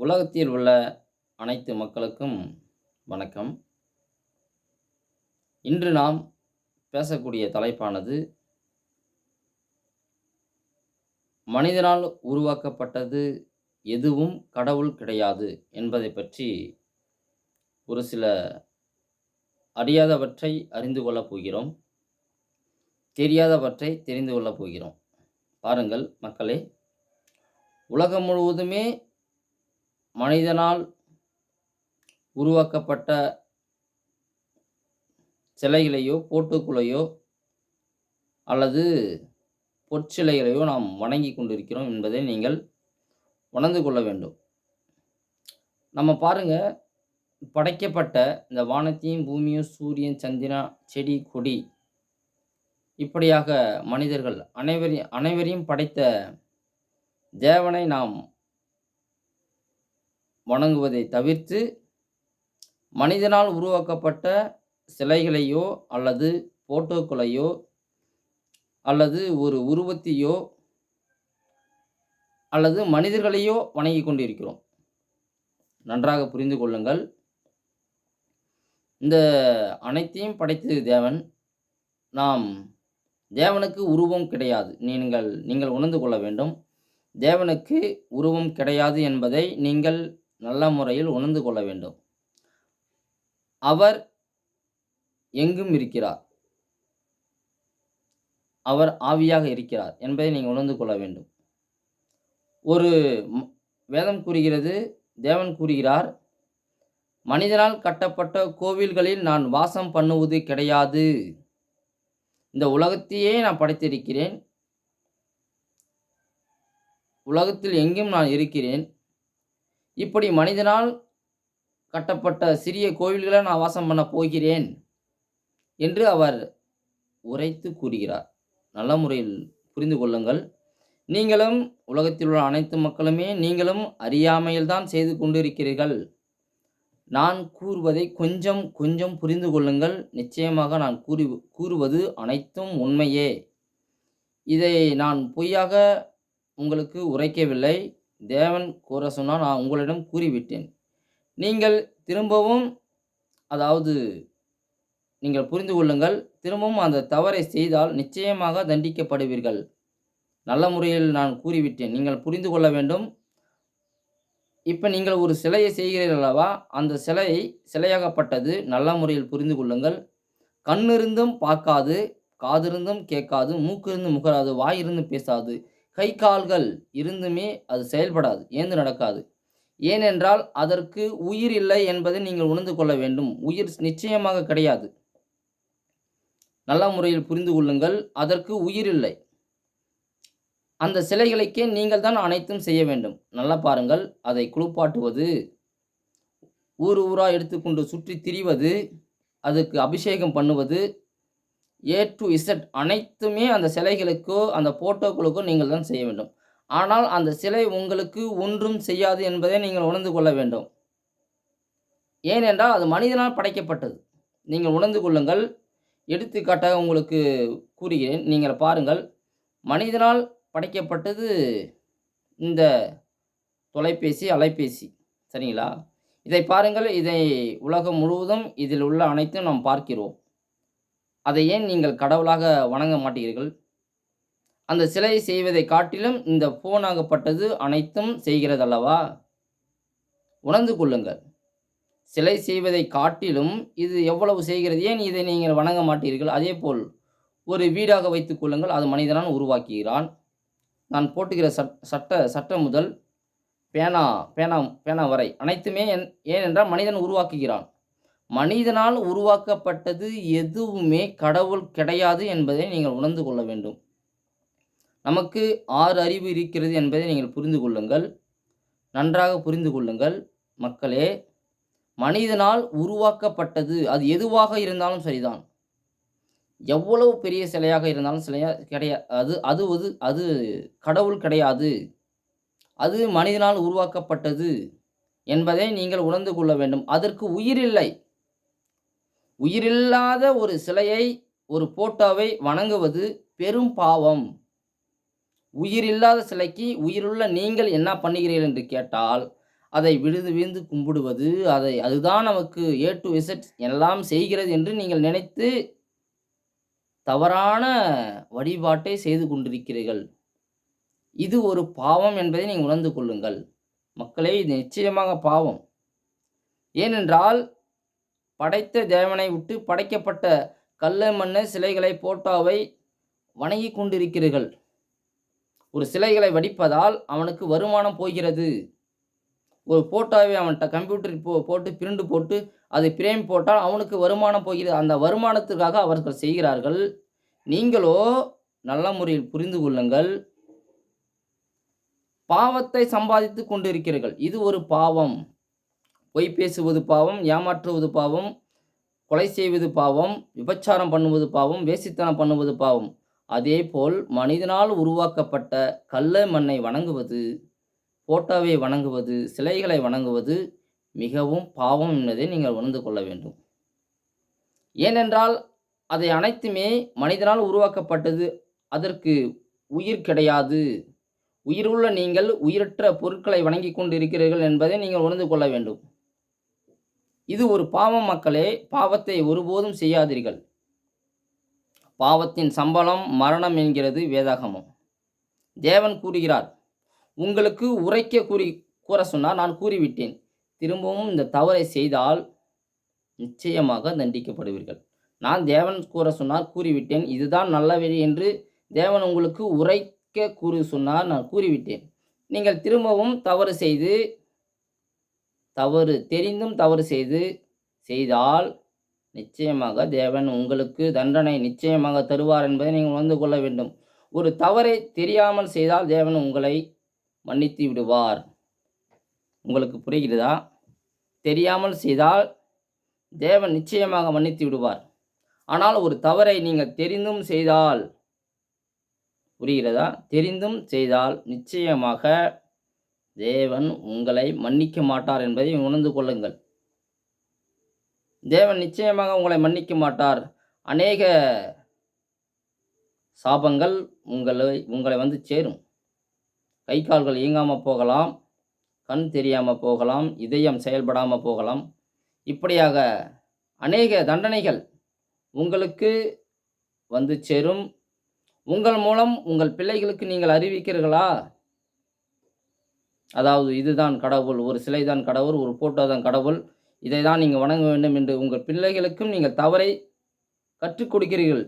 உலகத்தில் உள்ள அனைத்து மக்களுக்கும் வணக்கம். இன்று நாம் பேசக்கூடிய தலைப்பானது மனிதனால் உருவாக்கப்பட்டது எதுவும் கடவுள் கிடையாது என்பதை பற்றி ஒரு சில அறியாதவற்றை அறிந்து கொள்ளப் போகிறோம். தெரியாதவற்றை தெரிந்து கொள்ளப் போகிறோம். பாருங்கள் மக்களே உலகம் முழுவதுமே மனிதனால் உருவாக்கப்பட்ட சிலைகளையோ போட்டுக்குள்ளையோ அல்லது பொற்சிலைகளையோ நாம் வணங்கி கொண்டிருக்கிறோம் என்பதை நீங்கள் உணர்ந்து கொள்ள வேண்டும். நம்ம பாருங்க படைக்கப்பட்ட இந்த வானத்தையும் பூமியும் சூரியன் சந்திரா செடி கொடி இப்படியாக மனிதர்கள் அனைவரையும் அனைவரையும் படைத்த தேவனை நாம் வணங்குவதை தவிர்த்து மனிதனால் உருவாக்கப்பட்ட சிலைகளையோ அல்லது போட்டோக்களையோ அல்லது ஒரு உருவத்தையோ அல்லது மனிதர்களையோ வணங்கி கொண்டிருக்கிறோம். நன்றாக புரிந்து கொள்ளுங்கள். இந்த அனைத்தையும் படைத்தது தேவன். நாம் தேவனுக்கு உருவம் கிடையாது. நீங்கள் நீங்கள் உணர்ந்து கொள்ள வேண்டும். தேவனுக்கு உருவம் கிடையாது என்பதை நீங்கள் நல்ல முறையில் உணர்ந்து கொள்ள வேண்டும். அவர் எங்கும் இருக்கிறார். அவர் ஆவியாக இருக்கிறார் என்பதை நீங்கள் உணர்ந்து கொள்ள வேண்டும். ஒரு வேதம் கூறுகிறது தேவன் கூறுகிறார் மனிதனால் கட்டப்பட்ட கோவில்களில் நான் வாசம் பண்ணுவது கிடையாது. இந்த உலகத்தையே நான் படைத்திருக்கிறேன். உலகத்தில் எங்கும் நான் இருக்கிறேன். இப்படி மனிதனால் கட்டப்பட்ட சிறிய கோவில்களை நான் வாசம் பண்ண போகிறேன் என்று அவர் உரைத்து கூறுகிறார். நல்ல முறையில் புரிந்து கொள்ளுங்கள். நீங்களும் உலகத்தில் உள்ள அனைத்து மக்களுமே நீங்களும் அறியாமையில் தான் செய்து கொண்டிருக்கிறீர்கள். நான் கூறுவதை கொஞ்சம் கொஞ்சம் புரிந்து கொள்ளுங்கள். நிச்சயமாக நான் கூறி கூறுவது அனைத்தும் உண்மையே. இதை நான் பொய்யாக உங்களுக்கு உரைக்கவில்லை. தேவன் கூற சொன்னால் நான் உங்களிடம் கூறிவிட்டேன். நீங்கள் திரும்பவும் அதாவது நீங்கள் புரிந்து கொள்ளுங்கள் திரும்பவும் அந்த தவறை செய்தால் நிச்சயமாக தண்டிக்கப்படுவீர்கள். நல்ல முறையில் நான் கூறிவிட்டேன். நீங்கள் புரிந்து கொள்ள வேண்டும். இப்போ நீங்கள் ஒரு சிலையை செய்கிறீர்கள் அல்லவா? அந்த சிலை சிலையாகப்பட்டது. நல்ல முறையில் புரிந்து கொள்ளுங்கள். கண்ணிருந்தும் பார்க்காது காதிருந்தும் கேட்காது மூக்கிருந்தும் முகராது வாயிருந்தும் பேசாது. கை கால்கள் இருந்துமே அது செயல்படாது ஏந்து நடக்காது. ஏனென்றால் அதற்கு உயிர் இல்லை என்பதை நீங்கள் உணர்ந்து கொள்ள வேண்டும். உயிர் நிச்சயமாக கிடையாது. நல்ல முறையில் புரிந்து கொள்ளுங்கள் அதற்கு உயிர் இல்லை. அந்த சிலைகளுக்கே நீங்கள் தான் அனைத்தும் செய்ய வேண்டும். நல்லா பாருங்கள் அதை குளிப்பாட்டுவது ஊர் ஊராக எடுத்துக்கொண்டு சுற்றி திரிவது அதுக்கு அபிஷேகம் பண்ணுவது ஏ டு இசட் அனைத்துமே அந்த சிலைகளுக்கோ அந்த போட்டோக்களுக்கோ நீங்கள் தான் செய்ய வேண்டும். ஆனால் அந்த சிலை உங்களுக்கு ஒன்றும் செய்யாது என்பதை நீங்கள் உணர்ந்து கொள்ள வேண்டும். ஏனென்றால் அது மனிதனால் படைக்கப்பட்டது. நீங்கள் உணர்ந்து கொள்ளுங்கள். எடுத்துக்காட்டாக உங்களுக்கு கூறுகிறேன். நீங்கள் பாருங்கள். மனிதனால் படைக்கப்பட்டது இந்த தொலைபேசி அலைபேசி. சரிங்களா? இதை பாருங்கள். இதை உலகம் முழுவதும் இதில் உள்ள அனைத்தும் நாம் பார்க்கிறோம். அதை ஏன் நீங்கள் கடவுளாக வணங்க மாட்டீர்கள்? அந்த சிலை செய்வதை காட்டிலும் இந்த போனாகப்பட்டது அனைத்தும் செய்கிறதல்லவா? உணர்ந்து கொள்ளுங்கள். சிலை செய்வதை காட்டிலும் இது எவ்வளவு செய்கிறது? ஏன் இதை நீங்கள் வணங்க மாட்டீர்கள்? அதே போல் ஒரு வீடாக வைத்துக் கொள்ளுங்கள். அது மனிதனான் உருவாக்குகிறான். நான் போட்டுகிற சட் சட்ட சட்டம் முதல் பேனா பேனா பேனா வரை அனைத்துமே என் ஏனென்றால் மனிதன் உருவாக்குகிறான். மனிதனால் உருவாக்கப்பட்டது எதுவுமே கடவுள் கிடையாது என்பதை நீங்கள் உணர்ந்து கொள்ள வேண்டும். நமக்கு ஆறு அறிவு இருக்கிறது என்பதை நீங்கள் புரிந்து கொள்ளுங்கள். நன்றாக புரிந்து கொள்ளுங்கள். மக்களே மனிதனால் உருவாக்கப்பட்டது அது எதுவாக இருந்தாலும் சரிதான். எவ்வளவு பெரிய சிலையாக இருந்தாலும் சிலையா கிடையாது அது அது அது அது கடவுள் கிடையாது. அது மனிதனால் உருவாக்கப்பட்டது என்பதை நீங்கள் உணர்ந்து கொள்ள வேண்டும். அதற்கு உயிரில்லை உயிரில்லாத ஒரு சிலையை ஒரு போட்டோவை வணங்குவது பெரும் பாவம் உயிரில்லாத சிலைக்கு உயிருள்ள நீங்கள் என்ன பண்ணுகிறீர்கள் என்று கேட்டால் அதை விழுது வீழ்ந்து கும்பிடுவது, அதை அதுதான் நமக்கு ஏ டூ விசிட் எல்லாம் செய்கிறது என்று நீங்கள் நினைத்து தவறான வழிபாட்டை செய்து கொண்டிருக்கிறீர்கள். இது ஒரு பாவம் என்பதை நீங்கள் உணர்ந்து கொள்ளுங்கள். மக்களே இது நிச்சயமாக பாவம். ஏனென்றால், படைத்த தேவனை விட்டு படைக்கப்பட்ட கல்ல மண்ணு, சிலைகளை, போட்டாவை வணங்கிக் கொண்டிருக்கிறீர்கள். ஒரு சிலைகளை வடிப்பதால் அவனுக்கு வருமானம் போகிறது. ஒரு போட்டோவை அவன்கிட்ட கம்ப்யூட்டர் போ போட்டு பிரிண்டு போட்டு அதை பிரேம் போட்டால் அவனுக்கு வருமானம் போகிறது. அந்த வருமானத்திற்காக அவர்கள் செய்கிறார்கள். நீங்களோ நல்ல முறையில் புரிந்து கொள்ளுங்கள். பாவத்தை சம்பாதித்துக் கொண்டிருக்கிறீர்கள். இது ஒரு பாவம். பொய் பேசுவது பாவம், ஏமாற்றுவது பாவம், கொலை செய்வது பாவம், விபச்சாரம் பண்ணுவது பாவம், வேசித்தனம் பண்ணுவது பாவம். அதேபோல் மனிதனால் உருவாக்கப்பட்ட கல்ல, மண்ணை வணங்குவது, போட்டோவை வணங்குவது, சிலைகளை வணங்குவது மிகவும் பாவம் என்பதை நீங்கள் உணர்ந்து கொள்ள வேண்டும். ஏனென்றால், அதை அனைத்துமே மனிதனால் உருவாக்கப்பட்டது. அதற்கு உயிர் கிடையாது. உயிருள்ள நீங்கள் உயிரற்ற பொருட்களை வணங்கிக் கொண்டிருக்கிறீர்கள் என்பதை நீங்கள் உணர்ந்து கொள்ள வேண்டும். இது ஒரு பாவம் மக்களே. பாவத்தை ஒருபோதும் செய்யாதீர்கள். பாவத்தின் சம்பளம் மரணம் என்கிறது வேதாகமம். தேவன் கூறுகிறார், உங்களுக்கு உரைக்க கூறி கூற சொன்னால் நான் கூறிவிட்டேன். திரும்பவும் இந்த தவறை செய்தால் நிச்சயமாக தண்டிக்கப்படுவீர்கள். நான் தேவன் கூற சொன்னார், கூறிவிட்டேன். இதுதான் நல்ல வழி என்று தேவன் உங்களுக்கு உரைக்க கூறி சொன்னார், நான் கூறிவிட்டேன். நீங்கள் திரும்பவும் தவறு செய்து தவறு தெரிந்தும் தவறு செய்து செய்தால் நிச்சயமாக தேவன் உங்களுக்கு தண்டனை நிச்சயமாக தருவார் என்பதை நீங்கள் உணர்ந்து கொள்ள வேண்டும். ஒரு தவறை தெரியாமல் செய்தால் தேவன் உங்களை மன்னித்து விடுவார். உங்களுக்கு புரிகிறதா? தெரியாமல் செய்தால் தேவன் நிச்சயமாக மன்னித்து விடுவார். ஆனால் ஒரு தவறை நீங்கள் தெரிந்தும் செய்தால் புரிகிறதா? தெரிந்தும் செய்தால் நிச்சயமாக தேவன் உங்களை மன்னிக்க மாட்டார் என்பதை உணர்ந்து கொள்ளுங்கள். தேவன் நிச்சயமாக உங்களை மன்னிக்க மாட்டார். அநேக சாபங்கள் உங்களை உங்களை வந்து சேரும். கை, கால்கள் இயங்காமல் போகலாம். கண் தெரியாமல் போகலாம். இதயம் செயல்படாமல் போகலாம். இப்படியாக அநேக தண்டனைகள் உங்களுக்கு வந்து சேரும். உங்கள் மூலம் உங்கள் பிள்ளைகளுக்கு நீங்கள் அறிவிக்கிறீர்களா? அதாவது இதுதான் கடவுள். ஒரு சிலை தான் கடவுள். ஒரு ஃபோட்டோ தான் கடவுள். இதை தான் நீங்கள் வணங்க வேண்டும் என்று உங்கள் பிள்ளைகளுக்கும் நீங்கள் தவறை கற்றுக் கொடுக்கிறீர்கள்.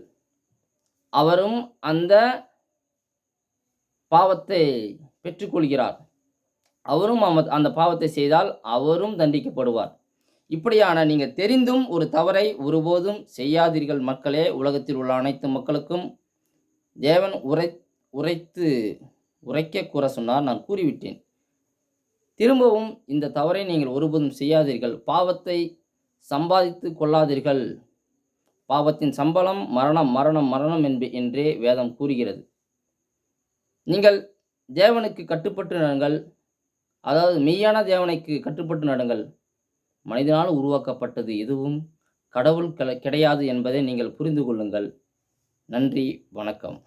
அவரும் அந்த பாவத்தை பெற்றுக்கொள்கிறார். அவரும் அந்த பாவத்தை செய்தால் அவரும் தண்டிக்கப்படுவார். இப்படியான நீங்கள் தெரிந்தும் ஒரு தவறை ஒருபோதும் செய்யாதீர்கள் மக்களே. உலகத்தில் உள்ள அனைத்து மக்களுக்கும் தேவன் உரை உரைத்து உரைக்க கூற சொன்னார், நான் கூறிவிட்டேன். திரும்பவும் இந்த தவறை நீங்கள் ஒருபோதும் செய்யாதீர்கள். பாவத்தை சம்பாதித்து கொள்ளாதீர்கள். பாவத்தின் சம்பளம் மரணம், மரணம், மரணம் என்ப என்றே வேதம் கூறுகிறது. நீங்கள் தேவனுக்கு கட்டுப்பட்டு நடங்கள். அதாவது மெய்யான தேவனைக்கு கட்டுப்பட்டு நடங்கள். மனிதனால் உருவாக்கப்பட்டது எதுவும் கடவுள் கிடையாது என்பதை நீங்கள் புரிந்து கொள்ளுங்கள். நன்றி, வணக்கம்.